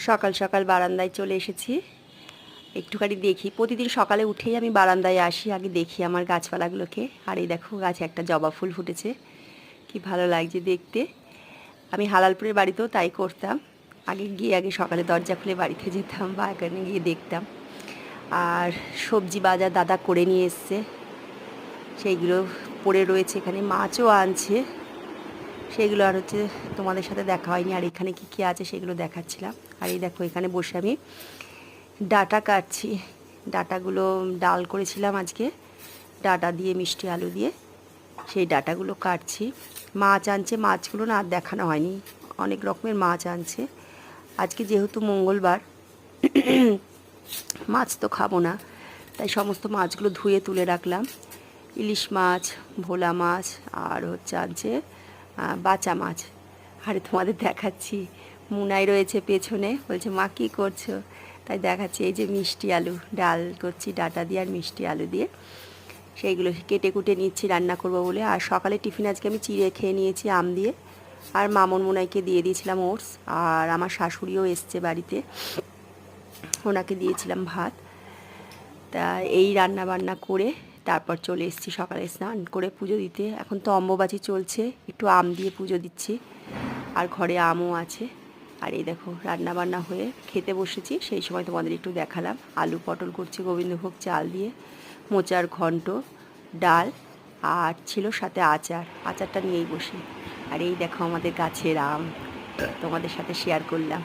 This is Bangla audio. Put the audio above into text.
সকাল সকাল বারান্দায় চলে এসেছি। একটুখানি দেখি। প্রতিদিন সকালে উঠেই আমি বারান্দায় আসি, আগে দেখি আমার গাছপালাগুলোকে। আর এই দেখো গাছে একটা জবা ফুল ফুটেছে। কি ভালো লাগছে দেখতে। আমি হালালপুরের বাড়িতেও তাই করতাম। আগে গিয়ে আগে সকালে দরজা খুলে বাড়িতে যেতাম বা এখানে গিয়ে দেখতাম। আর সবজি বাজার দাদা করে নিয়ে এসছে। সেইগুলো পড়ে রয়েছে এখানে, মাছও আনছে। সেইগুলো আর হচ্ছে তোমাদের সাথে দেখা হয়নি, আর এখানে কি, কী আছে সেগুলো দেখাচ্ছিলাম। আর এই দেখো, এখানে বসে আমি ডাটা কাটছি। ডাটাগুলো ডাল করেছিলাম আজকে, ডাটা দিয়ে, মিষ্টি আলু দিয়ে, সেই ডাটাগুলো কাটছি। মাছ আনছে, মাছগুলো না আর দেখানো হয়নি, অনেক রকমের মাছ আনছে। আজকে যেহেতু মঙ্গলবার, মাছ তো খাব না, তাই সমস্ত মাছগুলো ধুয়ে তুলে রাখলাম। ইলিশ মাছ, ভোলা মাছ, আর হচ্ছে আনছে বাচা মাছ। আরে, তোমাদের দেখাচ্ছি। মুনাই রয়েছে পেছনে। বলছে, মা, কী করছ? তাই দেখাচ্ছি, এই যে মিষ্টি আলু, ডাল করছি, ডাটা দিয়ে আর মিষ্টি আলু দিয়ে। সেইগুলো কেটে কুটে নিচ্ছি, রান্না করব বলে। আর সকালে টিফিন আজকে আমি চিড়ে খেয়ে নিয়েছি, আম দিয়ে। আর মামন মুনাইকে দিয়ে দিয়েছিলাম ওটস। আর আমার শাশুড়িও এসছে বাড়িতে। ওনাকে দিয়েছিলাম ভাত। তা এই রান্না বান্না করে তারপর চলে এসেছি সকালে স্নান করে পুজো দিতে। এখন তো অম্বুবাচি চলছে, একটু আম দিয়ে পুজো দিচ্ছি। আর ঘরে আমও আছে। আর এই দেখো রান্না বান্না হয়ে খেতে বসেছি, সেই সময় তোমাদের একটু দেখালাম। আলু পটল করছি গোবিন্দভোগ চাল দিয়ে, মোচার ঘন্ট, ডাল, আর ছিল সাথে আচার। আচারটা নিয়েই বসি। আর এই দেখো আমাদের গাছের আম, তোমাদের সাথে শেয়ার করলাম।